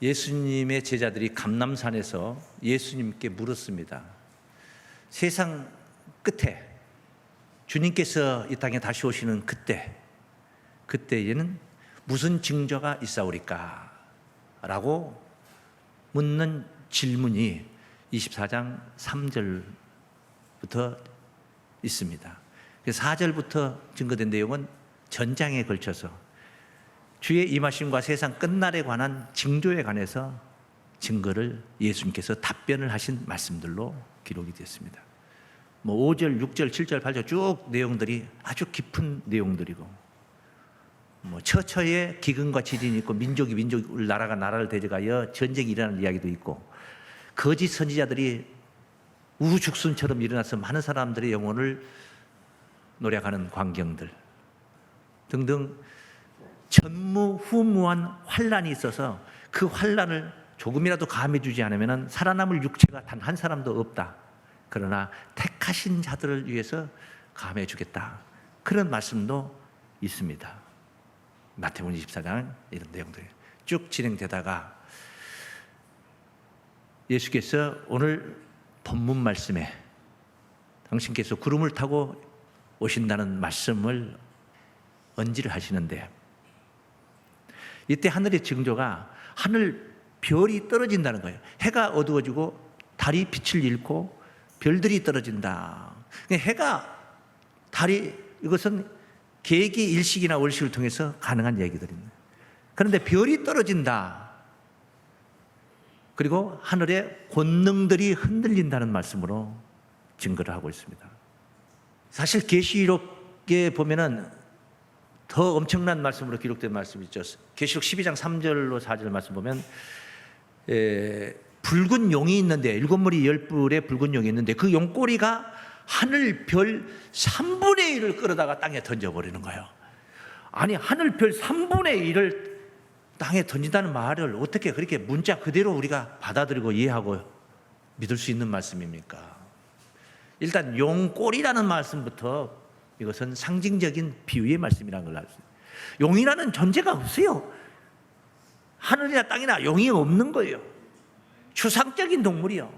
예수님의 제자들이 감남산에서 예수님께 물었습니다. 세상 끝에 주님께서 이 땅에 다시 오시는 그때, 그때에는 무슨 징조가 있사오리까? 라고 묻는 질문이 24장 3절부터 있습니다. 4절부터 증거된 내용은 전장에 걸쳐서 주의 임하심과 세상 끝날에 관한 징조에 관해서 증거를 예수님께서 답변을 하신 말씀들로 기록이 됐습니다. 뭐 5절, 6절, 7절, 8절 쭉 내용들이 아주 깊은 내용들이고 뭐 처처에 기근과 지진이 있고 민족이 민족 나라가 나라를 대적하여 전쟁이 일어나는 이야기도 있고 거짓 선지자들이 우죽순처럼 일어나서 많은 사람들의 영혼을 노력하는 광경들 등등 전무후무한 환란이 있어서 그 환란을 조금이라도 감해주지 않으면 살아남을 육체가 단 한 사람도 없다. 그러나 택하신 자들을 위해서 감해주겠다. 그런 말씀도 있습니다. 마태복음 24장 이런 내용들이 쭉 진행되다가 예수께서 오늘 본문 말씀에 당신께서 구름을 타고 오신다는 말씀을 언지를 하시는데 이때 하늘의 징조가 하늘 별이 떨어진다는 거예요. 해가 어두워지고 달이 빛을 잃고 별들이 떨어진다. 그러니까 해가 달이 이것은 계기 일식이나 월식을 통해서 가능한 얘기들입니다. 그런데 별이 떨어진다. 그리고 하늘의 권능들이 흔들린다는 말씀으로 증거를 하고 있습니다. 사실 계시록에 보면은 더 엄청난 말씀으로 기록된 말씀이 있죠. 계시록 12장 3절로 4절 말씀 보면 에, 붉은 용이 있는데 일곱 머리 열 뿔의 붉은 용이 있는데 그 용꼬리가 하늘 별 3분의 1을 끌어다가 땅에 던져버리는 거예요. 아니 하늘 별 3분의 1을 땅에 던진다는 말을 어떻게 그렇게 문자 그대로 우리가 받아들이고 이해하고 믿을 수 있는 말씀입니까? 일단 용꼬리라는 말씀부터 이것은 상징적인 비유의 말씀이라는 걸 알수 있어요. 용이라는 존재가 없어요. 하늘이나 땅이나 용이 없는 거예요. 추상적인 동물이요.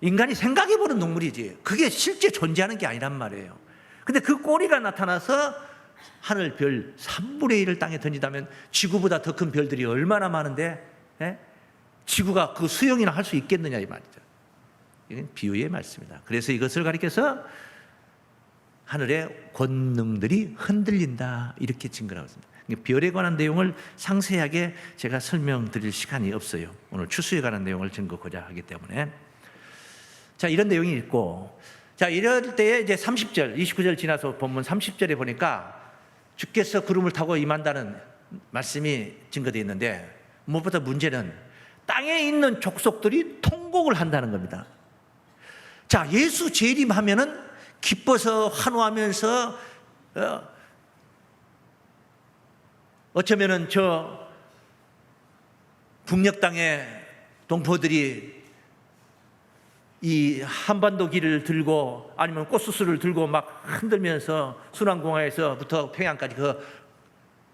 인간이 생각해보는 동물이지. 그게 실제 존재하는 게 아니란 말이에요. 근데 그 꼬리가 나타나서 하늘 별 3분의 1을 땅에 던지다면 지구보다 더 큰 별들이 얼마나 많은데 예? 지구가 그 수영이나 할 수 있겠느냐 이 말이죠. 이건 비유의 말씀이다. 그래서 이것을 가리켜서 하늘의 권능들이 흔들린다 이렇게 증거하고 있습니다. 별에 관한 내용을 상세하게 제가 설명드릴 시간이 없어요. 오늘 추수에 관한 내용을 증거하고자 하기 때문에 자 이런 내용이 있고 자 이럴 때에 이제 30절 29절 지나서 본문 30절에 보니까 주께서 구름을 타고 임한다는 말씀이 증거되어 있는데 무엇보다 문제는 땅에 있는 족속들이 통곡을 한다는 겁니다. 자 예수 재림하면은 기뻐서 환호하면서 어, 어쩌면은 저 북녘 땅의 동포들이 이 한반도 길을 들고 아니면 꽃수수를 들고 막 흔들면서 순환공항에서부터 평양까지 그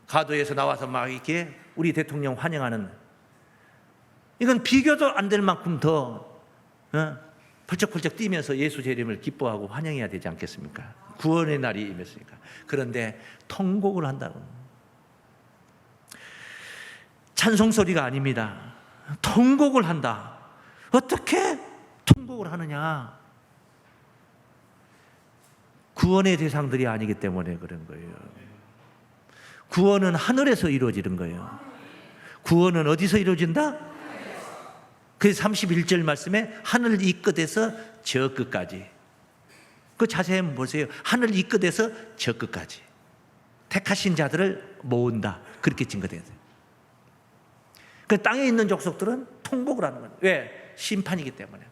가도에서 나와서 막 이렇게 우리 대통령 환영하는 이건 비교도 안 될 만큼 더 어? 펄쩍펄쩍 뛰면서 예수 재림을 기뻐하고 환영해야 되지 않겠습니까? 구원의 날이 임했으니까. 그런데 통곡을 한다고. 찬송 소리가 아닙니다. 통곡을 한다. 어떻게 통곡을 하느냐? 구원의 대상들이 아니기 때문에 그런 거예요. 구원은 하늘에서 이루어지는 거예요. 구원은 어디서 이루어진다? 그 31절 말씀에 하늘 이 끝에서 저 끝까지. 그 자세히 보세요. 하늘 이 끝에서 저 끝까지. 택하신 자들을 모은다. 그렇게 증거되어요. 그 땅에 있는 족속들은 통곡을 하는 거예요. 왜? 심판이기 때문에.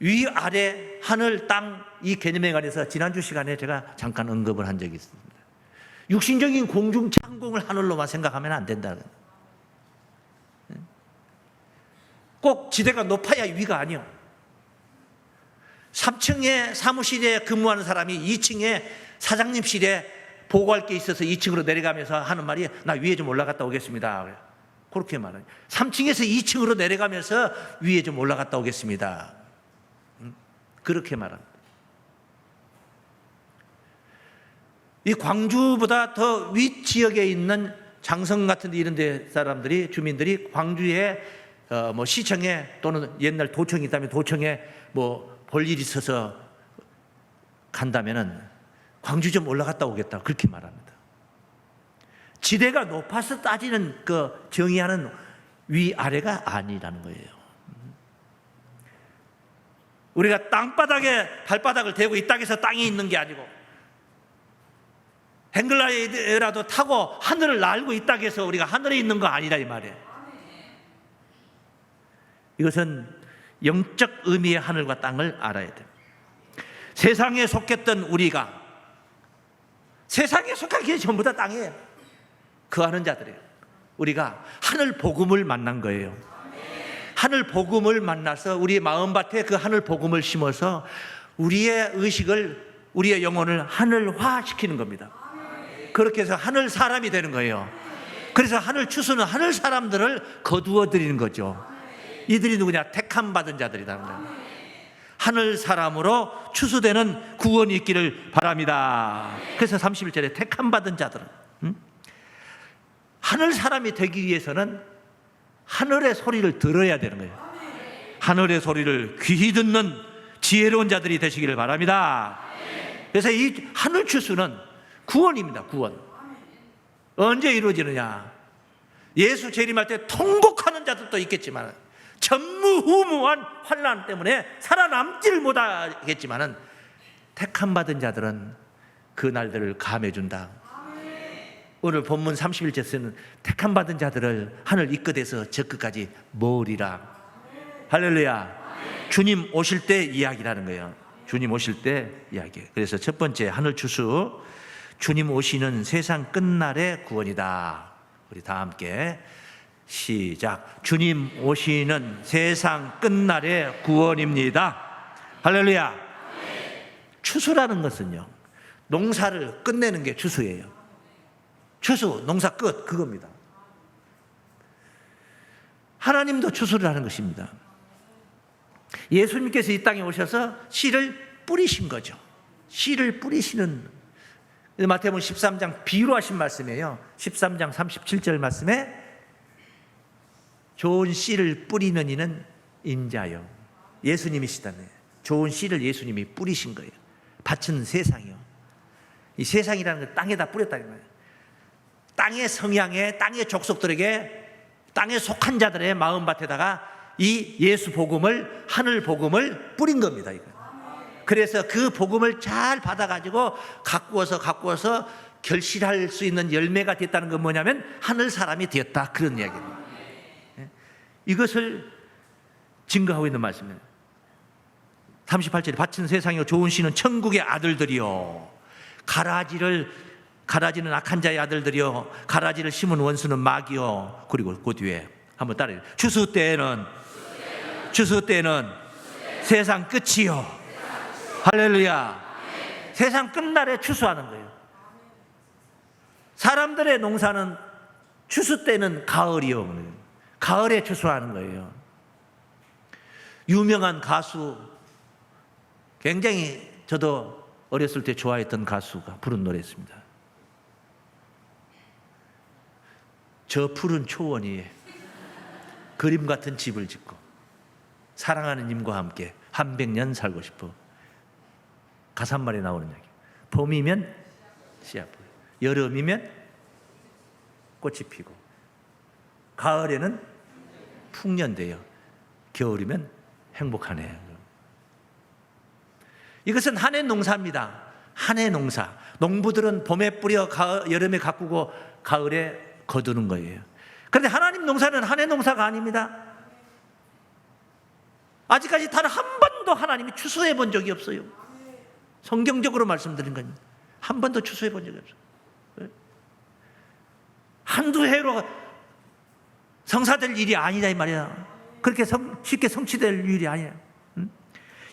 위, 아래, 하늘, 땅 이 개념에 관해서 지난주 시간에 제가 잠깐 언급을 한 적이 있습니다. 육신적인 공중 창공을 하늘로만 생각하면 안 된다. 꼭 지대가 높아야 위가 아니요. 3층에 사무실에 근무하는 사람이 2층에 사장님실에 보고할 게 있어서 2층으로 내려가면서 하는 말이 나 위에 좀 올라갔다 오겠습니다. 그렇게 말해요. 3층에서 2층으로 내려가면서 위에 좀 올라갔다 오겠습니다. 음? 그렇게 말합니다. 이 광주보다 더 윗 지역에 있는 장성 같은 데 이런 데 사람들이 주민들이 광주에 어, 뭐 시청에 또는 옛날 도청이 있다면 도청에 뭐 볼 일이 있어서 간다면은 광주 좀 올라갔다 오겠다 그렇게 말합니다. 지대가 높아서 따지는 그 정의하는 위 아래가 아니라는 거예요. 우리가 땅바닥에 발바닥을 대고 이 땅에서 땅에 있는 게 아니고 행글라이드라도 타고 하늘을 날고 있다고 해서 우리가 하늘에 있는 거 아니라 이 말이에요. 이것은 영적 의미의 하늘과 땅을 알아야 돼요. 세상에 속했던 우리가 세상에 속한 게 전부 다 땅이에요. 그 하는 자들이에요. 우리가 하늘 복음을 만난 거예요. 하늘 복음을 만나서 우리의 마음밭에 그 하늘 복음을 심어서 우리의 의식을 우리의 영혼을 하늘화 시키는 겁니다. 그렇게 해서 하늘 사람이 되는 거예요. 그래서 하늘 추수는 하늘 사람들을 거두어 드리는 거죠. 이들이 누구냐? 택함 받은 거예요. 하늘 사람으로 추수되는 구원이 있기를 바랍니다. 그래서 31절에 택함 받은 자들은 음? 하늘 사람이 되기 위해서는 하늘의 소리를 들어야 되는 거예요. 하늘의 소리를 귀히 듣는 지혜로운 자들이 되시기를 바랍니다. 그래서 이 하늘 추수는 구원입니다. 구원. 언제 이루어지느냐? 예수 재림할 때 통곡하는 자들도 있겠지만 전무후무한 환란 때문에 살아남지를 못하겠지만은 택함 받은 자들은 그 날들을 감해 준다. 오늘 본문 31절에서는 택함 받은 자들을 하늘 이끌어서 저 끝까지 모으리라. 할렐루야. 주님 오실 때 이야기라는 거예요. 주님 오실 때 이야기. 그래서 첫 번째 하늘 추수 주님 오시는 세상 끝날의 구원이다. 우리 다 함께 시작. 주님 오시는 세상 끝날의 구원입니다. 할렐루야. 추수라는 것은요. 농사를 끝내는 게 추수예요. 추수, 농사 끝, 그겁니다. 하나님도 추수를 하는 것입니다. 예수님께서 이 땅에 오셔서 씨를 뿌리신 거죠. 씨를 뿌리시는 마태복음 13장 비유로 하신 말씀이에요. 13장 37절 말씀에 좋은 씨를 뿌리는 이는 인자요. 예수님이시다네. 좋은 씨를 예수님이 뿌리신 거예요. 밭은 세상이요. 이 세상이라는 걸 땅에다 뿌렸다는 거예요. 땅의 성향에 땅의 족속들에게 땅에 속한 자들의 마음밭에다가 이 예수 복음을 하늘 복음을 뿌린 겁니다. 이거. 그래서 그 복음을 잘 받아가지고 가꾸어서 가꾸어서 결실할 수 있는 열매가 됐다는 건 뭐냐면 하늘 사람이 되었다 그런 이야기입니다. 예? 이것을 증거하고 있는 말씀이에요. 38절에 바친 세상이요 좋은 씨는 천국의 아들들이요. 가라지를 가라지는 악한 자의 아들들이요. 가라지를 심은 원수는 마귀요. 그리고 그 뒤에 한번 따라해요 추수 때에는 추수 때에는 세상 끝이요. 할렐루야. 세상 끝날에 추수하는 거예요. 사람들의 농사는 추수 때는 가을이요 가을에 추수하는 거예요 유명한 가수 굉장히 저도 어렸을 때 좋아했던 가수가 부른 노래였습니다. 저 푸른 초원이 그림 같은 집을 짓고 사랑하는 님과 함께 한 백 년 살고 싶어. 가사 한 말이 나오는 얘기. 봄이면 씨앗 뿌려. 여름이면 꽃이 피고 가을에는 풍년돼요. 겨울이면 행복하네. 이것은 한 해 농사입니다. 한 해 농사. 농부들은 봄에 뿌려 가을, 여름에 가꾸고 가을에 거두는 거예요. 그런데 하나님 농사는 한 해 농사가 아닙니다. 아직까지 단 한 번도 하나님이 추수해 본 적이 없어요. 성경적으로 말씀드린 겁니다. 한 번도 추수해 본 적이 없어요. 한두 해로 성사될 일이 아니다 이 말이야. 그렇게 성, 쉽게 성취될 일이 아니야. 응?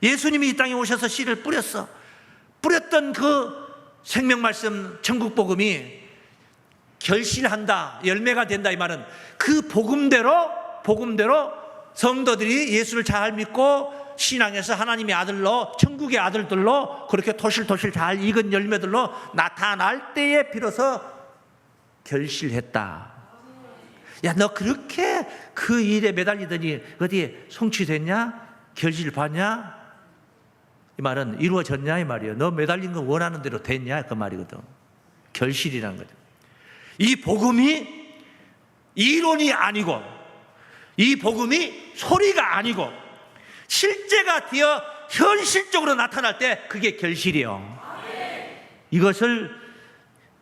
예수님이 이 땅에 오셔서 씨를 뿌렸어. 뿌렸던 그 생명 말씀 천국 복음이 결실한다, 열매가 된다 이 말은 그 복음대로 복음대로 성도들이 예수를 잘 믿고 신앙에서 하나님의 아들로 천국의 아들들로 그렇게 토실토실 잘 익은 열매들로 나타날 때에 비로소 결실했다. 야, 너 그렇게 그 일에 매달리더니 어디 성취됐냐? 결실 봤냐? 이 말은 이루어졌냐 이 말이에요. 너 매달린 거 원하는 대로 됐냐 그 말이거든. 결실이라는 거죠. 이 복음이 이론이 아니고 이 복음이 소리가 아니고 실제가 되어 현실적으로 나타날 때 그게 결실이요. 이것을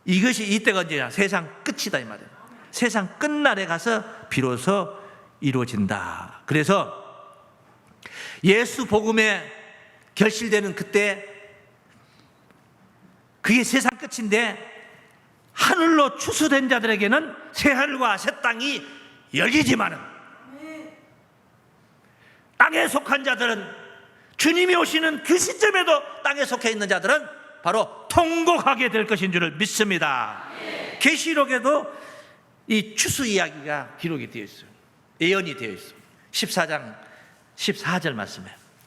이것이 이때가 언제냐? 세상 끝이다 이 말이에요. 세상 끝날에 가서 비로소 이루어진다. 그래서 예수 복음에 결실되는 그때 그게 세상 끝인데 하늘로 추수된 자들에게는 새 하늘과 새 땅이 열리지만은 땅에 속한 자들은 주님이 오시는 그 시점에도 땅에 속해 있는 자들은 바로 통곡하게 될 것인 줄을 믿습니다. 계시록에도 이 추수 이야기가 기록이 되어 있어요. 예언이 되어 있어요. 14장 14절 말씀에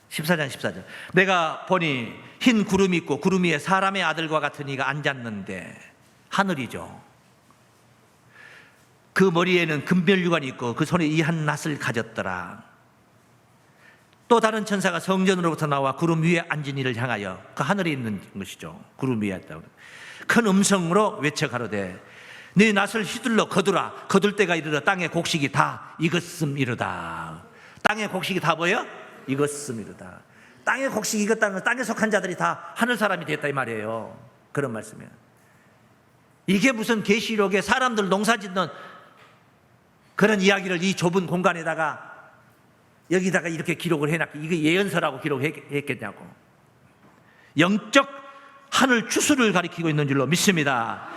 14장 14절 내가 보니 흰 구름이 있고 구름 위에 사람의 아들과 같은 이가 앉았는데 하늘이죠. 그 머리에는 금별유관이 있고 그 손에 이 한 낫을 가졌더라. 또 다른 천사가 성전으로부터 나와 구름 위에 앉은 이를 향하여 그 하늘에 있는 것이죠. 구름 위에 있다. 큰 음성으로 외쳐 가로되 네 낫을 휘둘러 거두라 거둘 때가 이르러 땅의 곡식이 다 익었음 이르다. 땅의 곡식이 다 뭐예요? 익었음 이르다. 땅의 곡식이 익었다는 건 땅에 속한 자들이 다 하늘 사람이 됐다 이 말이에요. 그런 말씀이에요. 이게 무슨 계시록에 사람들 농사 짓는 그런 이야기를 이 좁은 공간에다가 여기다가 이렇게 기록을 해놨고 이게 예언서라고 기록했겠냐고 영적 하늘 추수를 가리키고 있는 줄로 믿습니다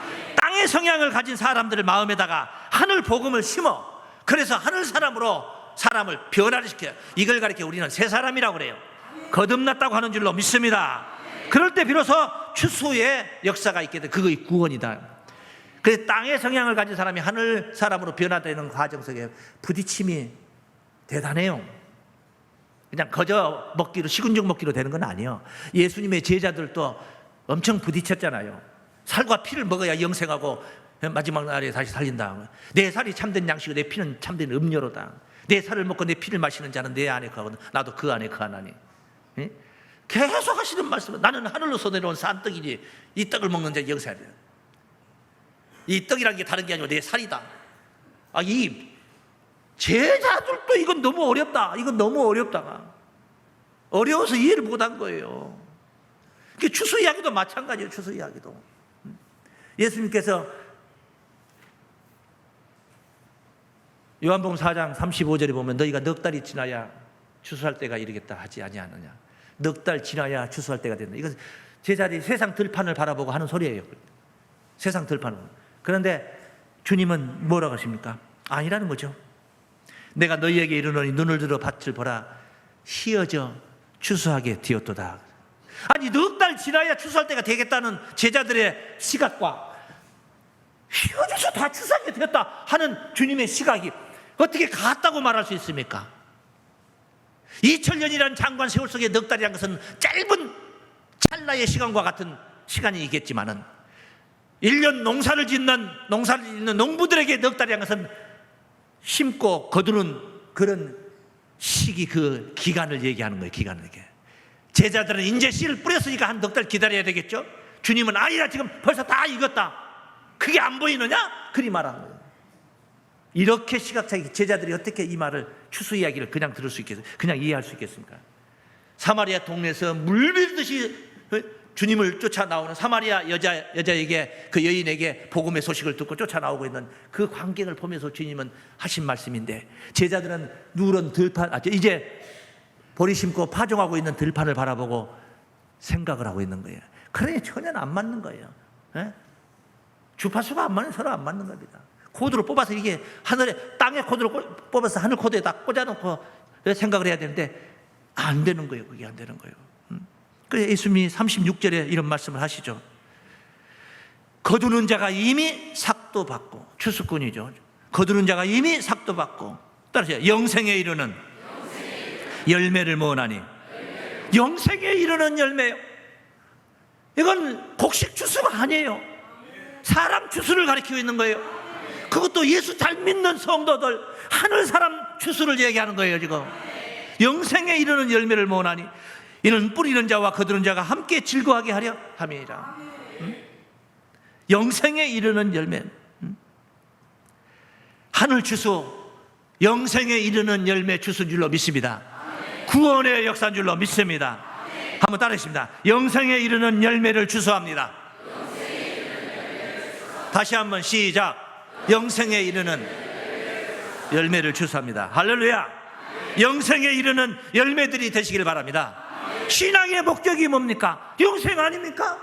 땅의 성향을 가진 사람들의 마음에다가 하늘 복음을 심어 그래서 하늘 사람으로 사람을 변화를 시켜요 이걸 가리켜 우리는 새 사람이라고 그래요 거듭났다고 하는 줄로 믿습니다 그럴 때 비로소 추수의 역사가 있게 돼 그것이 구원이다 그래서 땅의 성향을 가진 사람이 하늘 사람으로 변화되는 과정 속에 부딪힘이 대단해요. 그냥 거저 먹기로 시군죽 먹기로 되는 건 아니에요. 예수님의 제자들도 엄청 부딪혔잖아요. 살과 피를 먹어야 영생하고 마지막 날에 다시 살린다. 내 살이 참된 양식이고 내 피는 참된 음료로다. 내 살을 먹고 내 피를 마시는 자는 내 안에 거하거든. 나도 그 안에 거하나니. 예? 계속 하시는 말씀은 나는 하늘로서 내려온 산떡이지 이 떡을 먹는 자 영생하리라. 이 떡이라는 게 다른 게 아니고 내 살이다. 아, 이 제자들도 이건 너무 어렵다. 이건 너무 어렵다. 어려워서 이해를 못한 거예요. 그 추수 이야기도 마찬가지예요. 추수 이야기도. 예수님께서 요한복음 4장 35절에 보면 너희가 넉 달이 지나야 추수할 때가 이르겠다 하지 아니하느냐. 넉 달 지나야 추수할 때가 된다. 이건 제자들이 세상 들판을 바라보고 하는 소리예요. 세상 들판을. 그런데 주님은 뭐라고 하십니까? 아니라는 거죠. 내가 너희에게 이르노니 눈을 들어 밭을 보라 희어져 추수하게 되었도다. 아니 넉 달 지나야 추수할 때가 되겠다는 제자들의 시각과 희어져서 다 추수하게 되었다 하는 주님의 시각이 어떻게 같다고 말할 수 있습니까? 2000년이라는 장관 세월 속에 넉 달이라는 것은 짧은 찰나의 시간과 같은 시간이겠지만은 1년 농사를 짓는 농사를 짓는 농부들에게 넉 달이라는 것은 심고 거두는 그런 시기 그 기간을 얘기하는 거예요. 기간을 얘기해. 제자들은 인제 씨를 뿌렸으니까 한 넉 달 기다려야 되겠죠. 주님은 아니라 지금 벌써 다 익었다. 그게 안 보이느냐? 그리 말하는 거예요. 이렇게 시각차이 제자들이 어떻게 이 말을 추수 이야기를 그냥 들을 수 있겠어요? 그냥 이해할 수 있겠습니까? 사마리아 동네에서 물밀듯이 주님을 쫓아 나오는 사마리아 여자 여자에게 그 여인에게 복음의 소식을 듣고 쫓아 나오고 있는 그 광경을 보면서 주님은 하신 말씀인데 제자들은 누런 들판 아 이제 보리 심고 파종하고 있는 들판을 바라보고 생각을 하고 있는 거예요. 그러니 전혀 안 맞는 거예요. 예? 주파수가 안 맞는 서로 안 맞는 겁니다. 코드를 뽑아서 이게 하늘에 땅에 코드를 뽑아서 하늘 코드에다 꽂아놓고 생각을 해야 되는데 안 되는 거예요. 그게 안 되는 거예요. 그래서 예수님이 36절에 이런 말씀을 하시죠. 거두는 자가 이미 삭도 받고 추수꾼이죠. 거두는 자가 이미 삭도 받고 따라서 영생에 이르는 열매를 모으나니 영생에 이르는 열매요. 이건 곡식 추수가 아니에요. 사람 추수를 가리키고 있는 거예요. 그것도 예수 잘 믿는 성도들 하늘 사람 추수를 얘기하는 거예요 지금. 영생에 이르는 열매를 모으나니 이는 뿌리는 자와 거두는 자가 함께 즐거워하게 하려 함이니라. 음? 영생에 이르는 열매. 음? 하늘 추수, 영생에 이르는 열매 추수인 줄로 믿습니다. 구원의 역사인 줄로 믿습니다. 한번 따르겠습니다. 영생에 이르는 열매를 추수합니다. 다시 한번 시작. 영생에 이르는 열매를 추수합니다. 할렐루야. 영생에 이르는 열매들이 되시길 바랍니다. 신앙의 목적이 뭡니까? 영생 아닙니까?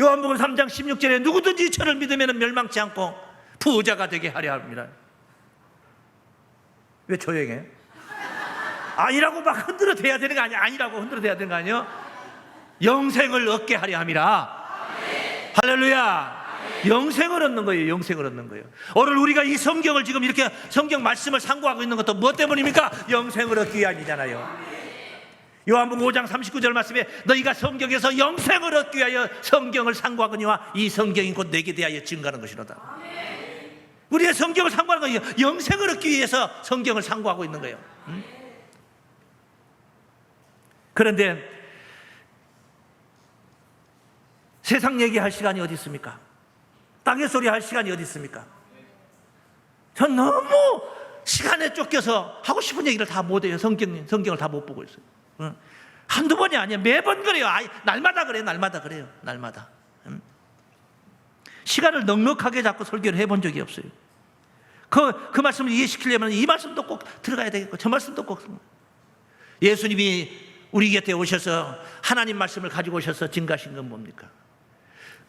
요한복음 3장 16절에 누구든지 저를 믿으면 멸망치 않고 부자가 되게 하려 합니다. 왜 조용해? 아니라고 막 흔들어 대야 되는 거 아니야? 아니라고 흔들어 대야 되는 거 아니야? 영생을 얻게 하려 함이라. 할렐루야. 영생을 얻는 거예요. 영생을 얻는 거예요. 오늘 우리가 이 성경을 지금 이렇게 성경 말씀을 상고하고 있는 것도 뭐 때문입니까? 영생을 얻기 위함이잖아요. 요한복음 5장 39절 말씀에 너희가 성경에서 영생을 얻기 위하여 성경을 상고하거니와 이 성경이 곧 내게 대하여 증거하는 것이로다. 우리의 성경을 상고하는 거예요. 영생을 얻기 위해서 성경을 상고하고 있는 거예요. 음? 그런데 세상 얘기할 시간이 어디 있습니까? 땅의 소리 할 시간이 어디 있습니까? 전 너무 시간에 쫓겨서 하고 싶은 얘기를 다 못해요. 성경, 성경을 다 못 보고 있어요. 응? 한두 번이 아니야. 매번 그래요. 아이, 날마다 그래요. 날마다 그래요. 날마다. 응? 시간을 넉넉하게 잡고 설교를 해본 적이 없어요. 그, 그 말씀을 이해시키려면 이 말씀도 꼭 들어가야 되겠고, 저 말씀도 꼭. 예수님이 우리 곁에 오셔서 하나님 말씀을 가지고 오셔서 증가하신 건 뭡니까?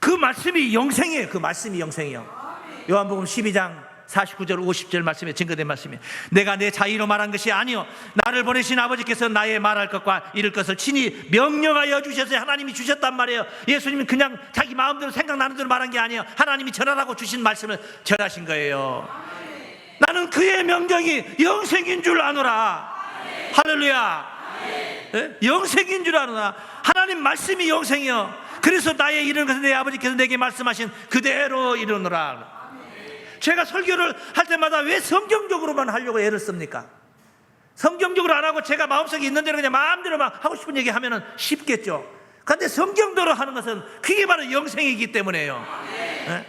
그 말씀이 영생이에요. 그 말씀이 영생이요. 요한복음 12장 49절 50절 말씀에 증거된 말씀이 내가 내 자의로 말한 것이 아니요 나를 보내신 아버지께서 나의 말할 것과 이룰 것을 친히 명령하여 주셔서 하나님이 주셨단 말이에요. 예수님은 그냥 자기 마음대로 생각나는 대로 말한 게 아니에요. 하나님이 전하라고 주신 말씀을 전하신 거예요. 나는 그의 명령이 영생인 줄 아노라. 할렐루야. 예? 영생인 줄 아노라. 하나님 말씀이 영생이요. 그래서 나의 이르는 것은 내 아버지께서 내게 말씀하신 그대로 이르노라. 제가 설교를 할 때마다 왜 성경적으로만 하려고 애를 씁니까? 성경적으로 안 하고 제가 마음속에 있는 대로 그냥 마음대로 막 하고 싶은 얘기 하면은 쉽겠죠. 그런데 성경대로 하는 것은 그게 바로 영생이기 때문에요. 예?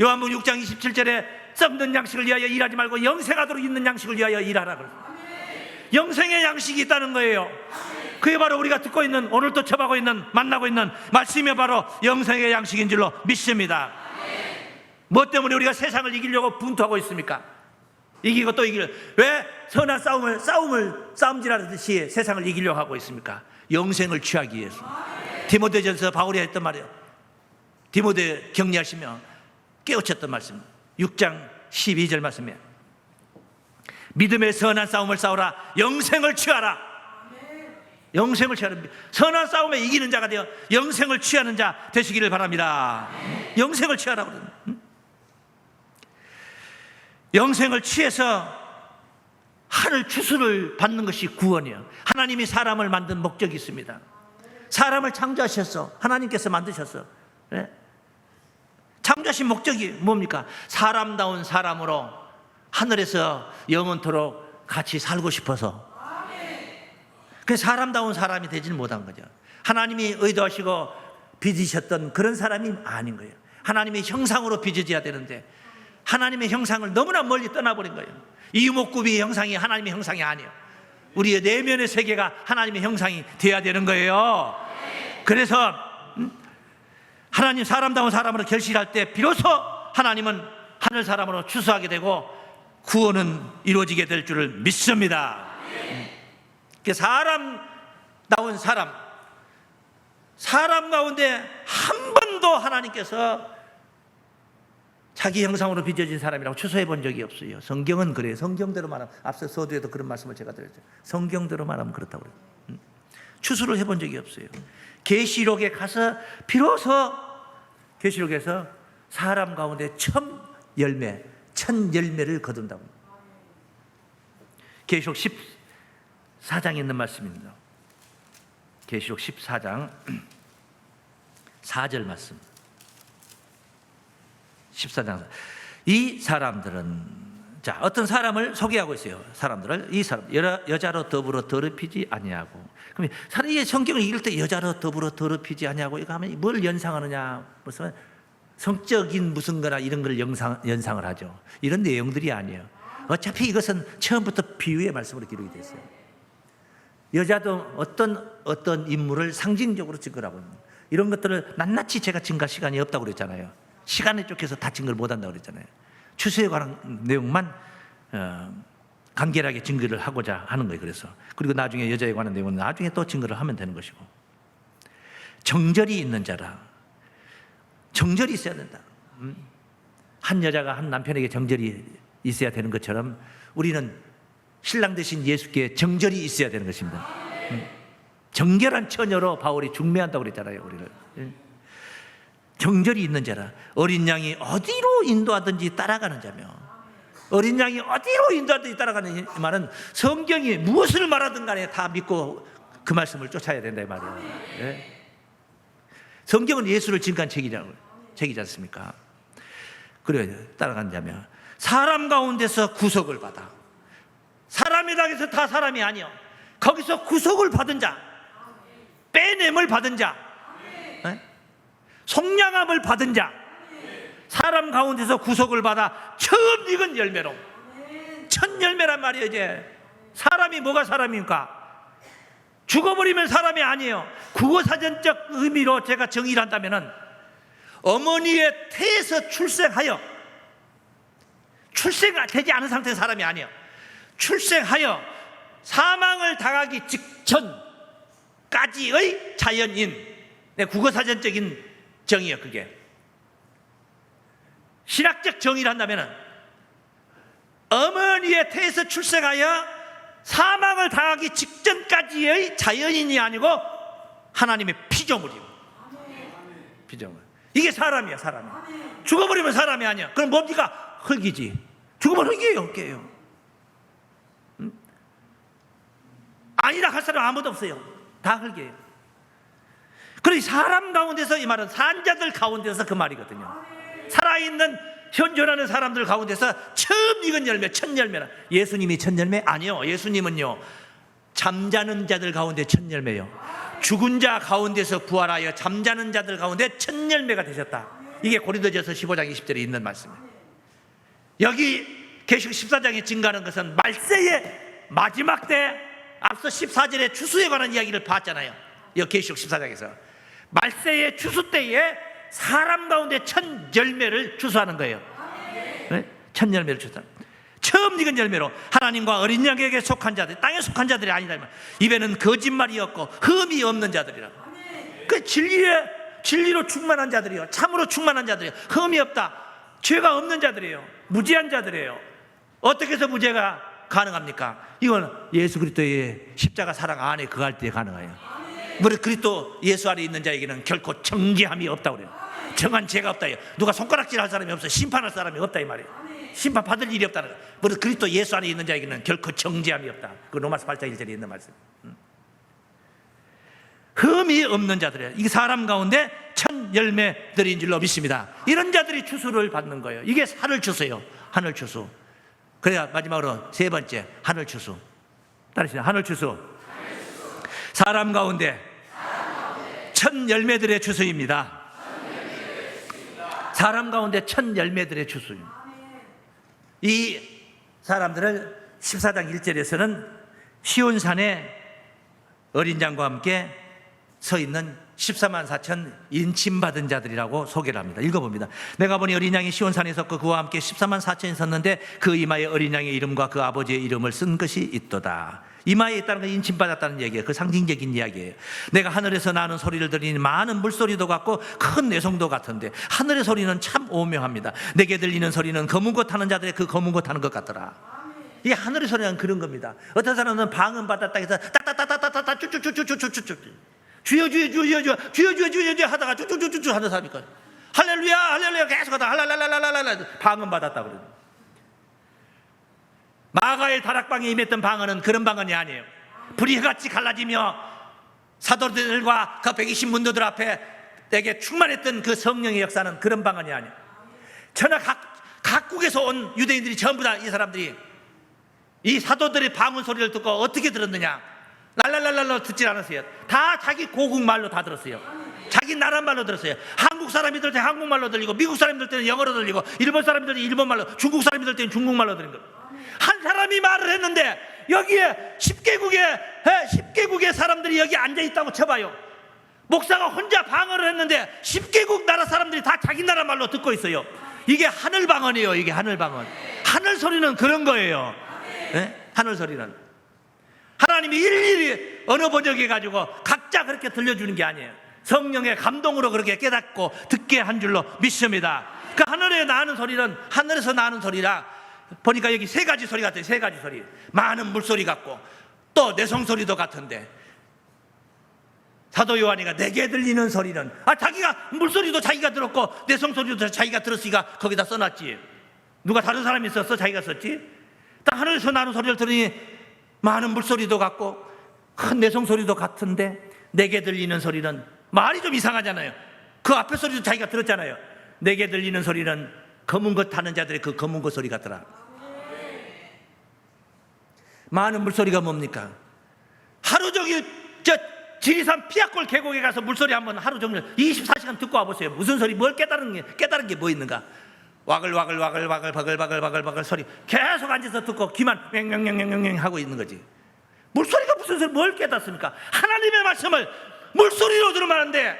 요한복음 6장 27절에 썩는 양식을 위하여 일하지 말고 영생하도록 있는 양식을 위하여 일하라. 영생의 양식이 있다는 거예요. 그게 바로 우리가 듣고 있는 오늘도 접하고 있는 만나고 있는 말씀이 바로 영생의 양식인 줄로 믿습니다. 뭐 때문에 우리가 세상을 이기려고 분투하고 있습니까? 이기고 또 이기려 왜 선한 싸움을 싸움을 싸움질하듯이 세상을 이기려고 하고 있습니까? 영생을 취하기 위해서. 디모데전서 바울이 했던 말이에요. 디모데 격리하시며 깨우쳤던 말씀. 6장 12절 말씀이에요. 믿음의 선한 싸움을 싸우라. 영생을 취하라. 영생을 취하는 선한 싸움에 이기는 자가 되어 영생을 취하는 자 되시기를 바랍니다. 영생을 취하라고. 응? 영생을 취해서 하늘 추수를 받는 것이 구원이에요. 하나님이 사람을 만든 목적이 있습니다. 사람을 창조하셔서 하나님께서 만드셨어. 네? 창조하신 목적이 뭡니까? 사람다운 사람으로 하늘에서 영원토록 같이 살고 싶어서. 그 사람다운 사람이 되지는 못한 거죠. 하나님이 의도하시고 빚으셨던 그런 사람이 아닌 거예요. 하나님의 형상으로 빚어져야 되는데 하나님의 형상을 너무나 멀리 떠나버린 거예요. 이목구비의 형상이 하나님의 형상이 아니에요. 우리의 내면의 세계가 하나님의 형상이 돼야 되는 거예요. 그래서 음, 하나님 사람다운 사람으로 결실할 때 비로소 하나님은 하늘 사람으로 추수하게 되고 구원은 이루어지게 될 줄을 믿습니다. 그 사람다운 사람, 사람 가운데 한 번도 하나님께서 자기 형상으로 빚어진 사람이라고 추소해 본 적이 없어요. 성경은 그래요. 성경대로 말하면 앞서 서두에도 그런 말씀을 제가 드렸죠. 성경대로 말하면 그렇다고 그래요. 음. 추수를 해본 적이 없어요. 계시록에 가서 비로소 계시록에서 사람 가운데 첫 열매, 첫 열매를 거둔다고. 계시록 14장에 있는 말씀입니다. 계시록 14장 4절 말씀. 14장. 이 사람들은 자, 어떤 사람을 소개하고 있어요. 사람들을 이 사람 여, 여자로 더불어 더럽히지 아니하고. 그럼 사람이 성경을 읽을 때 여자로 더불어 더럽히지 아니하고 이거 하면 뭘 연상하느냐? 무슨 성적인 무슨 거나 이런 걸 연상, 연상을 하죠. 이런 내용들이 아니에요. 어차피 이것은 처음부터 비유의 말씀으로 기록이 됐어요. 여자도 어떤 어떤 인물을 상징적으로 거예요. 이런 것들을 낱낱이 제가 증가 시간이 없다고 그랬잖아요. 시간에 쫓겨서 다 증거를 못 한다고 그랬잖아요. 추수에 관한 내용만 어, 간결하게 증거를 하고자 하는 거예요. 그래서 그리고 나중에 여자에 관한 내용은 나중에 또 증거를 하면 되는 것이고 정절이 있는 자라 정절이 있어야 된다. 음. 한 여자가 한 남편에게 정절이 있어야 되는 것처럼 우리는 신랑 대신 예수께 정절이 있어야 되는 것입니다. 음. 정결한 처녀로 바울이 중매한다고 그랬잖아요, 우리를. 예. 정절이 있는 자라 어린 양이 어디로 인도하든지 따라가는 자며 어린 양이 어디로 인도하든지 따라가는 이 말은 성경이 무엇을 말하든 간에 다 믿고 그 말씀을 쫓아야 된다 이 말이에요. 예. 성경은 예수를 증거한 책이라고 책이지 않습니까? 그래 따라간 자며 사람 가운데서 구속을 받아 사람이다 해서 다 사람이 아니요. 거기서 구속을 받은 자 빼냄을 받은 자 예? 속량함을 받은 자 사람 가운데서 구속을 받아 처음 익은 열매로. 첫 열매란 말이에요 이제. 사람이 뭐가 사람입니까? 죽어버리면 사람이 아니에요. 국어사전적 의미로 제가 정의를 한다면 어머니의 태에서 출생하여 출생되지 않은 상태의 사람이 아니에요 출생하여 사망을 당하기 직전까지의 자연인 네, 국어사전적인 정의예요 그게. 신학적 정의를 한다면 어머니의 태에서 출생하여 사망을 당하기 직전까지의 자연인이 아니고 하나님의 피조물이요. 피조물. 이게 사람이야 사람이 죽어버리면 사람이 아니야. 그럼 뭡니까? 흙이지. 죽으면 흙이에요 흙이에요 아니라 할 사람 아무도 없어요 다 흙이에요 그래 사람 가운데서 이 말은 산자들 가운데서 그 말이거든요. 살아있는 현존하는 사람들 가운데서 처음 익은 열매, 첫 열매라. 예수님이 첫 열매 아니요. 예수님은요 잠자는 자들 가운데 첫 열매요. 죽은 자 가운데서 부활하여 잠자는 자들 가운데 첫 열매가 되셨다. 이게 고린도전서 15장 20절에 있는 말씀이에요. 여기 계시록 14장에 증가하는 것은 말세의 마지막 때 앞서 14절에 추수에 관한 이야기를 봤잖아요. 여기 계시록 14장에서 말세의 추수 때에 사람 가운데 첫 열매를 추수하는 거예요. 네? 첫 열매를 추수하는. 처음 익은 열매로 하나님과 어린 양에게 속한 자들, 땅에 속한 자들이 아니다. 입에는 거짓말이 없고 흠이 없는 자들이라. 그 진리에 진리로 충만한 자들이요, 참으로 충만한 자들이요, 흠이 없다. 죄가 없는 자들이에요. 무지한 자들이에요. 어떻게 해서 무죄가 가능합니까? 이건 예수 그리스도의 십자가 사랑 안에 거할 때 가능해요. 무릇 그리스도 예수 안에 있는 자에게는 결코 정죄함이 없다고 그래요. 정한 죄가 없다. 요 누가 손가락질 할 사람이 없어. 심판할 사람이 없다 이 말이에요. 심판 받을 일이 없다는 거예요. 무릇 그리스도 예수 안에 있는 자에게는 결코 정죄함이 없다. 그 로마서 8장 1절에 있는 말씀. 음. 흠이 없는 자들이에요. 이게 사람 가운데 첫 열매들인 줄로 믿습니다. 이런 자들이 추수를 받는 거예요. 이게 하늘 추수예요. 하늘 추수. 그래야 마지막으로 세 번째 하늘 추수. 따르시죠. 하늘 추수. 사람 가운데 첫 열매들의 추수입니다. 사람 가운데 첫 열매들의 추수입니다. 이 사람들을 14장 1절에서는 시온산에 어린 양과 함께 서 있는 14만 4천 인침받은 자들이라고 소개를 합니다. 읽어봅니다. 내가 보니 어린 양이 시온산에 섰고 그와 함께 14만 4천이 섰는데 그 이마에 어린 양의 이름과 그 아버지의 이름을 쓴 것이 있도다. 이마에 있다는 건 인침받았다는 얘기예요. 그 상징적인 이야기예요. 내가 하늘에서 나는 소리를 들으니 많은 물소리도 같고 큰 내성도 같은데 하늘의 소리는 참 오묘합니다. 내게 들리는 소리는 검은 것 타는 자들의 그 검은 것 타는 것 같더라. 이 하늘의 소리는 그런 겁니다. 어떤 사람은 방음 받았다 해서 따따따따따따 쭉쭉쭉쭉쭉쭉쭉 주여 주여 주여 주여 주여 주여 주여 주여 하다가 쭈쭈쭈쭈쭈 하는 사람이 있거든. 할렐루야 할렐루야 계속 하다 할랄랄랄랄랄라 방언 받았다 그러는 마가의 다락방에 임했던 방언은 그런 방언이 아니에요. 불이 해같이 갈라지며 사도들과 그 120문도들 앞에 내게 충만했던 그 성령의 역사는 그런 방언이 아니에요. 천하 각, 각국에서 온 유대인들이 전부 다 이 사람들이 이 사도들의 방언 소리를 듣고 어떻게 들었느냐 랄랄랄랄라 듣질 않았어요. 다 자기 고국 말로 다 들었어요. 자기 나라 말로 들었어요. 한국 사람이 들 때 한국말로 들리고 미국 사람이 들 때는 영어로 들리고 일본 사람이 들 때는 일본말로 중국 사람이 들 때는 중국말로 들린 거예요. 한 사람이 말을 했는데 여기에 10개국의 10개국의 사람들이 여기 앉아 있다고 쳐봐요. 목사가 혼자 방언을 했는데 10개국 나라 사람들이 다 자기 나라 말로 듣고 있어요. 이게 하늘 방언이에요 이게 하늘 방언. 하늘 소리는 그런 거예요. 예? 하늘 소리는 하나님이 일일이 언어 번역해 가지고 각자 그렇게 들려주는 게 아니에요. 성령의 감동으로 그렇게 깨닫고 듣게 한 줄로 믿습니다. 그 하늘에 나는 소리는 하늘에서 나는 소리라 보니까 여기 세 가지 소리 같아요. 세 가지 소리. 많은 물소리 같고 또 내성 소리도 같은데 사도 요한이가 내게 들리는 소리는 아 자기가 물소리도 자기가 들었고 내성 소리도 자기가 들었으니까 거기다 써놨지. 누가 다른 사람이 썼어? 자기가 썼지? 딱 하늘에서 나는 소리를 들으니 많은 물소리도 같고 큰 내성 소리도 같은데 내게 들리는 소리는 말이 좀 이상하잖아요. 그 앞에 소리도 자기가 들었잖아요. 내게 들리는 소리는 검은 것 타는 자들의 그 검은 것 소리 같더라. 많은 물소리가 뭡니까? 하루 종일 저 지리산 피아골 계곡에 가서 물소리 한번 하루 종일 24시간 듣고 와보세요. 무슨 소리, 뭘 깨달은 게, 깨달은 게 뭐 있는가? 와글와글 와글 와글 바글 바글 바글 바글 소리 계속 앉아서 듣고 귀만 맹맹맹맹맹 하고 있는 거지. 물소리가 무슨 소리 뭘 깨닫습니까? 하나님의 말씀을 물소리로 들으면 안 돼.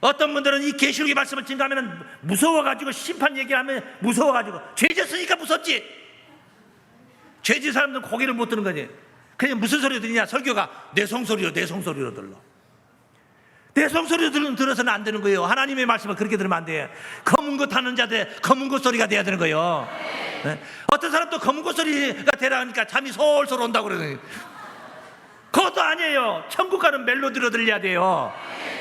어떤 분들은 이 계시록의 말씀을 증가하면 무서워가지고 심판 얘기하면 무서워가지고 죄졌으니까 무섭지. 죄진 사람들은 고개를 못 드는 거지. 그냥 무슨 소리 들리냐? 설교가 내 송소리로 내 송소리로 들러. 내 송소리로 들, 들어서는 안 되는 거예요. 하나님의 말씀을 그렇게 들으면 안 돼. 검은 것 하는 자들 검은 것 소리가 돼야 되는 거예요. 네? 어떤 사람도 검은 것 소리가 되라 하니까 잠이 솔솔 온다고 그러더니 그것도 아니에요. 천국 가는 멜로디로 들려야 돼요.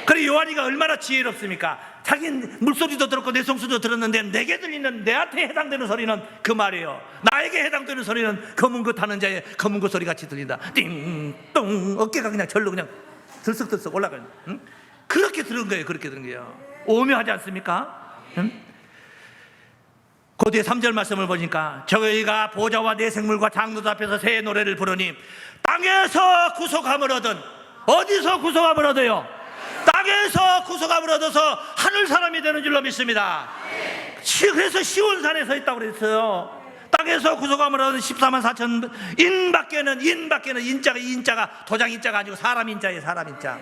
그래 요한이가 얼마나 지혜롭습니까? 자기 물소리도 들었고 내 송소리도 들었는데 내게 들리는 내한테 해당되는 소리는 그 말이에요. 나에게 해당되는 소리는 검은 것 하는 자의 검은 것 소리 같이 들린다. 띵 똥 어깨가 그냥 절로 그냥 들썩들썩 올라가는. 응? 그렇게 들은 거예요. 그렇게 들은 거예요. 오묘하지 않습니까? 응? 그 뒤에 3절 말씀을 보니까 저희가 보좌와 내 생물과 장로들 앞에서 새 노래를 부르니 땅에서 구속함을 얻은 어디서 구속함을 얻어요? 땅에서 구속함을 얻어서 하늘 사람이 되는 줄로 믿습니다. 시- 그래서 시온산에 서 있다고 그랬어요. 땅에서 구속함을 얻은 14만 4천 인 밖에는 인 밖에는 인자가 인자가 도장 인자가 아니고 사람 인자예요 사람 인자.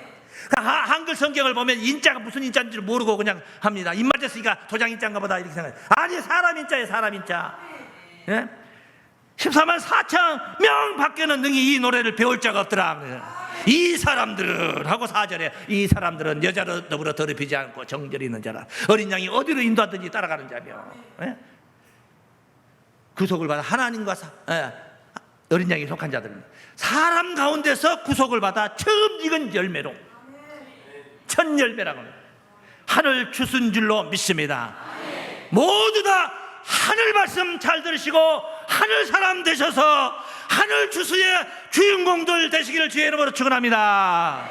한글 성경을 보면 인자가 무슨 인자인지 를 모르고 그냥 합니다. 입맞 았으니까 도장 인자인가 보다 이렇게 생각해요. 아니 사람 인자예요 사람 인자. 예? 14만 4천 명 밖에는 능히 이 노래를 배울 자가 없더라. 이 사람들은 하고 사절에 이 사람들은 여자로 더불어 더럽히지 않고 정절이 있는 자라 어린 양이 어디로 인도하든지 따라가는 자며 예? 구속을 받아 하나님과 사, 예, 어린 양이 속한 자들은 사람 가운데서 구속을 받아 처음 익은 열매로 첫 열매라고 합니다. 하늘 주순 줄로 믿습니다. 모두 다 하늘 말씀 잘 들으시고 하늘 사람 되셔서 하늘 주수의 주인공들 되시기를 주의 이름으로 축원합니다.